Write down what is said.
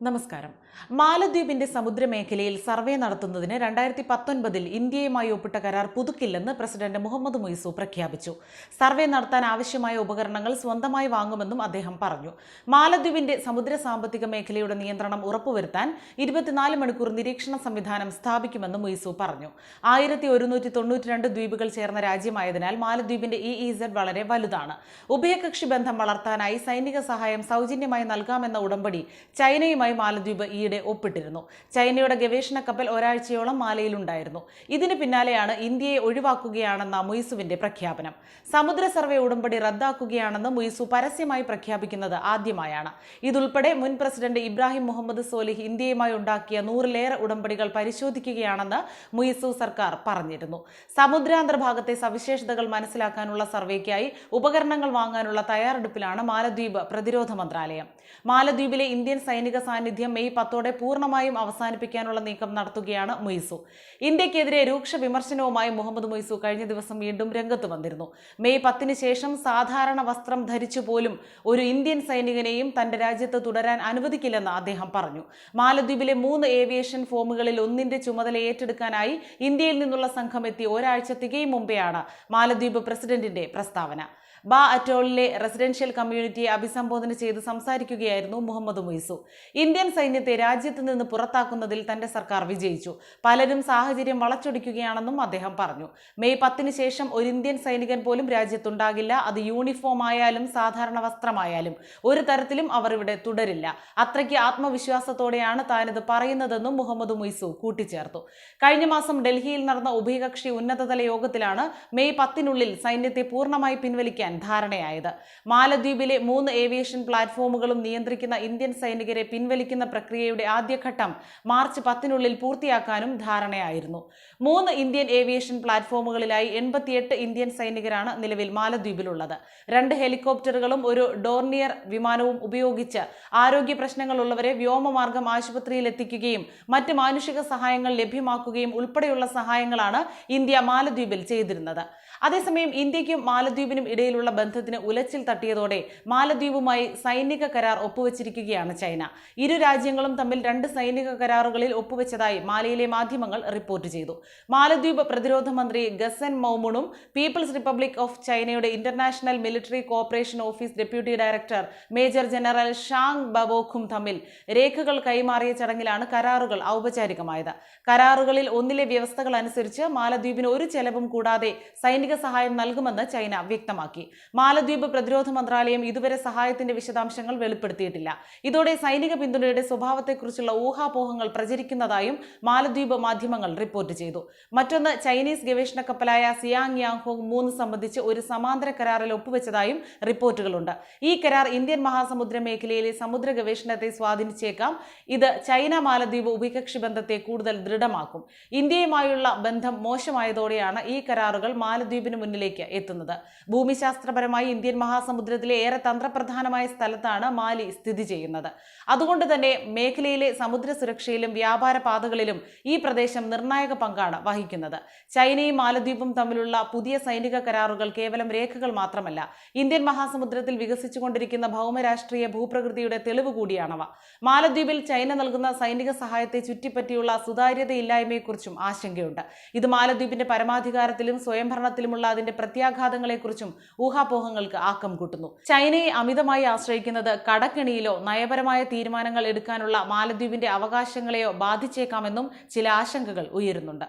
നമസ്കാരം. മാലദ്വീപിന്റെ സമുദ്രമേഖലയിൽ സർവേ നടത്തുന്നതിന് രണ്ടായിരത്തി പത്തൊൻപതിൽ ഇന്ത്യയുമായി ഒപ്പിട്ട കരാർ പുതുക്കില്ലെന്ന് പ്രസിഡന്റ് മുഹമ്മദ് മൊയ്സു പ്രഖ്യാപിച്ചു. സർവേ നടത്താൻ ആവശ്യമായ ഉപകരണങ്ങൾ സ്വന്തമായി വാങ്ങുമെന്നും അദ്ദേഹം പറഞ്ഞു. മാലദ്വീപിന്റെ സമുദ്ര സാമ്പത്തിക മേഖലയുടെ നിയന്ത്രണം ഉറപ്പുവരുത്താൻ ഇരുപത്തിനാല് മണിക്കൂർ നിരീക്ഷണ സംവിധാനം സ്ഥാപിക്കുമെന്നും മൊയ്സു പറഞ്ഞു. ആയിരത്തി ഒരുന്നൂറ്റി തൊണ്ണൂറ്റി രണ്ട് ദ്വീപുകൾ ചേർന്ന രാജ്യമായതിനാൽ മാലദ്വീപിന്റെ ഇ ഇസഡ് വളരെ വലുതാണ്. ഉഭയകക്ഷി ബന്ധം വളർത്താനായി സൈനിക സഹായം സൗജന്യമായി നൽകാമെന്ന ഉടമ്പടി ചൈനയുമായി മാലദ്വീപ് ഈയിടെ ഒപ്പിട്ടിരുന്നു. ചൈനയുടെ ഗവേഷണ കപ്പൽ ഒരാഴ്ചയോളം മാലയിലുണ്ടായിരുന്നു. ഇതിന് പിന്നാലെയാണ് ഇന്ത്യയെ ഒഴിവാക്കുകയാണെന്ന മുയിസുവിന്റെ പ്രഖ്യാപനം. സമുദ്ര സർവേ ഉടമ്പടി റദ്ദാക്കുകയാണെന്ന് മുയിസു പരസ്യമായി പ്രഖ്യാപിക്കുന്നത് ആദ്യമായാണ്. ഇതുൾപ്പെടെ മുൻ പ്രസിഡന്റ് ഇബ്രാഹിം മുഹമ്മദ് സോലിഹ് ഇന്ത്യയുമായി ഉണ്ടാക്കിയ നൂറിലേറെ ഉടമ്പടികൾ പരിശോധിക്കുകയാണെന്ന് മുയിസു സർക്കാർ പറഞ്ഞിരുന്നു. സമുദ്രാന്തര ഭാഗത്തെ സവിശേഷതകൾ മനസ്സിലാക്കാനുള്ള സർവേക്കായി ഉപകരണങ്ങൾ വാങ്ങാനുള്ള തയ്യാറെടുപ്പിലാണ് മാലദ്വീപ് പ്രതിരോധ മന്ത്രാലയം. മാലദ്വീപിലെ ഇന്ത്യൻ സൈനിക സാന്നിധ്യം മെയ് പത്തോടെ പൂർണമായും അവസാനിപ്പിക്കാനുള്ള നീക്കം നടത്തുകയാണ് മൊയ്സു. ഇന്ത്യക്കെതിരെ രൂക്ഷ വിമർശനവുമായി മുഹമ്മദ് മൊയ്സു കഴിഞ്ഞ ദിവസം വീണ്ടും രംഗത്ത് വന്നിരുന്നു. മെയ് പത്തിന് ശേഷം സാധാരണ വസ്ത്രം ധരിച്ചു പോലും ഒരു ഇന്ത്യൻ സൈനികനെയും തന്റെ രാജ്യത്ത് തുടരാൻ അനുവദിക്കില്ലെന്ന് അദ്ദേഹം പറഞ്ഞു. മാലദ്വീപിലെ മൂന്ന് ഏവിയേഷൻ ഫോമുകളിൽ ഒന്നിന്റെ ചുമതല ഏറ്റെടുക്കാനായി ഇന്ത്യയിൽ നിന്നുള്ള സംഘം എത്തി ഒരാഴ്ച തികയും മുമ്പെയാണ് മാലദ്വീപ് പ്രസിഡന്റിന്റെ പ്രസ്താവന. ബാ അറ്റോളിലെ റെസിഡൻഷ്യൽ കമ്മ്യൂണിറ്റിയെ അഭിസംബോധന ചെയ്ത് സംസാരിക്കുകയായിരുന്നു മുഹമ്മദ് മൊയ്സു. ഇന്ത്യൻ സൈന്യത്തെ രാജ്യത്ത് നിന്ന് പുറത്താക്കുന്നതിൽ തന്റെ സർക്കാർ വിജയിച്ചു. പലരും സാഹചര്യം വളച്ചൊടിക്കുകയാണെന്നും അദ്ദേഹം പറഞ്ഞു. മെയ് പത്തിന് ശേഷം ഒരു ഇന്ത്യൻ സൈനികൻ പോലും രാജ്യത്തുണ്ടാകില്ല. അത് യൂണിഫോം ആയാലും സാധാരണ വസ്ത്രമായാലും ഒരു തരത്തിലും അവർ ഇവിടെ തുടരില്ല. അത്രയ്ക്ക് ആത്മവിശ്വാസത്തോടെയാണ് താനിത് പറയുന്നതെന്നും മുഹമ്മദ് മൊയ്സു കൂട്ടിച്ചേർത്തു. കഴിഞ്ഞ മാസം ഡൽഹിയിൽ നടന്ന ഉഭയകക്ഷി ഉന്നതതല യോഗത്തിലാണ് മെയ് പത്തിനുള്ളിൽ സൈന്യത്തെ പൂർണമായി പിൻവലിക്കാൻ ധാരണയായത്. മാലദ്വീപിലെ മൂന്ന് ഏവിയേഷൻ പ്ലാറ്റ്ഫോമുകളും നിയന്ത്രിക്കുന്ന ഇന്ത്യൻ സൈനികരെ പിൻവലിക്കുന്ന പ്രക്രിയയുടെ ആദ്യഘട്ടം മാർച്ച് പത്തിനുള്ളിൽ പൂർത്തിയാക്കാനും ധാരണയായിരുന്നു. മൂന്ന് ഇന്ത്യൻ ഏവിയേഷൻ പ്ലാറ്റ്ഫോമുകളിലായി എൺപത്തിയെട്ട് ഇന്ത്യൻ സൈനികരാണ് നിലവിൽ മാലദ്വീപിലുള്ളത്. രണ്ട് ഹെലികോപ്റ്ററുകളും ഒരു ഡോർണിയർ വിമാനവും ഉപയോഗിച്ച് ആരോഗ്യ പ്രശ്നങ്ങളുള്ളവരെ വ്യോമമാർഗം ആശുപത്രിയിൽ എത്തിക്കുകയും മറ്റ് മാനുഷിക സഹായങ്ങൾ ലഭ്യമാക്കുകയും ഉൾപ്പെടെയുള്ള സഹായങ്ങളാണ് ഇന്ത്യ മാലദ്വീപിൽ ചെയ്തിരുന്നത്. അതേസമയം ഇന്ത്യയ്ക്കും മാലദ്വീപിനും ഇടയിലുള്ള ബന്ധത്തിന് ഉലച്ചിൽ തട്ടിയതോടെ മാലദ്വീപുമായി സൈനിക കരാർ ഒപ്പുവച്ചിരിക്കുകയാണ് ചൈന. ഇരു രാജ്യങ്ങളും തമ്മിൽ രണ്ട് സൈനിക കരാറുകളിൽ ഒപ്പുവെച്ചതായി മാലയിലെ മാധ്യമങ്ങൾ റിപ്പോർട്ട് ചെയ്തു. മാലദ്വീപ് പ്രതിരോധ മന്ത്രി ഗസൻ മൗമുണും പീപ്പിൾസ് റിപ്പബ്ലിക് ഓഫ് ചൈനയുടെ international military corporation office deputy director major general Zhang ബവോഖും തമ്മിൽ രേഖകൾ കൈമാറിയ ചടങ്ങിലാണ് കരാറുകൾ ഔപചാരികമായത്. കരാറുകളിൽ ഒന്നിലെ വ്യവസ്ഥകൾ അനുസരിച്ച് മാലദ്വീപിന് ഒരു ചെലവും കൂടാതെ സൈനിക സഹായം നൽകുമെന്ന് ചൈന വ്യക്തമാക്കി. മാലദ്വീപ് പ്രതിരോധ മന്ത്രാലയം ഇതുവരെ സഹായത്തിന്റെ വിശദാംശങ്ങൾ വെളിപ്പെടുത്തിയിട്ടില്ല. ഇതോടെ സൈനിക പിന്തുണയുടെ സ്വഭാവത്തെക്കുറിച്ചുള്ള ഊഹാപോഹങ്ങൾ പ്രചരിക്കുന്നതായും മാലദ്വീപ് മാധ്യമങ്ങൾ റിപ്പോർട്ട് ചെയ്തു. മറ്റൊന്ന് ചൈനീസ് ഗവേഷണ കപ്പലായ സിയാങ് യാങ്ഹോങ് മൂന്ന് സംബന്ധിച്ച് ഒരു സമാന്തര കരാറിൽ ഒപ്പുവെച്ചതായും റിപ്പോർട്ടുകളുണ്ട്. ഈ കരാർ ഇന്ത്യൻ മഹാസമുദ്ര മേഖലയിലെ സമുദ്ര ഗവേഷണത്തെ സ്വാധീനിച്ചേക്കാം. ഇത് ചൈന മാലദ്വീപ് ഉഭയകക്ഷി ബന്ധത്തെ കൂടുതൽ ദൃഢമാക്കും. ഇന്ത്യയുമായുള്ള ബന്ധം മോശമായതോടെയാണ് ഈ കരാറുകൾ മാലദ്വീപിന് മുന്നിലേക്ക് എത്തുന്നത്. ഭൂമിശാസ്ത്രപരമായി ഇന്ത്യൻ മഹാസമുദ്രത്തിലെ ഏറെ തന്ത്രപ്രധാനമായ സ്ഥലത്താണ് മാലി സ്ഥിതി ചെയ്യുന്നത്. അതുകൊണ്ട് തന്നെ മേഖലയിലെ സമുദ്ര സുരക്ഷയിലും വ്യാപാര പാതകളിലും ഈ പ്രദേശം നിർണായക പങ്കാണ് വഹിക്കുന്നത്. ചൈനയും മാലദ്വീപും തമ്മിലുള്ള പുതിയ സൈനിക കരാറുകൾ കേവലം രേഖകൾ മാത്രമല്ല ഇന്ത്യൻ മഹാസമുദ്രത്തിൽ വികസിച്ചുകൊണ്ടിരിക്കുന്ന ഭൗമരാഷ്ട്രീയ ഭൂപ്രകൃതിയുടെ തെളിവ് കൂടിയാണവ. മാലദ്വീപിൽ ചൈന നൽകുന്ന സൈനിക സഹായത്തെ ചുറ്റിപ്പറ്റിയുള്ള സുതാര്യതയില്ലായ്മയെക്കുറിച്ചും ആശങ്കയുണ്ട്. ഇത് മാലദ്വീപിന്റെ പരമാധികാരത്തിലും സ്വയംഭരണത്തിലുമുള്ള അതിന്റെ പ്രത്യാഘാതങ്ങളെക്കുറിച്ചും ഊഹാപോഹങ്ങൾക്ക് ആക്കം കൂട്ടുന്നു. ചൈനയെ അമിതമായി ആശ്രയിക്കുന്നത് കടക്കെണിയിലോ നയപരമായ തീരുമാനങ്ങൾ എടുക്കാനുള്ള മാലദ്വീപിന്റെ അവകാശങ്ങളെയോ ബാധിച്ചേക്കാമെന്നും ചില ആശങ്കകൾ ഉയരുന്നുണ്ട്.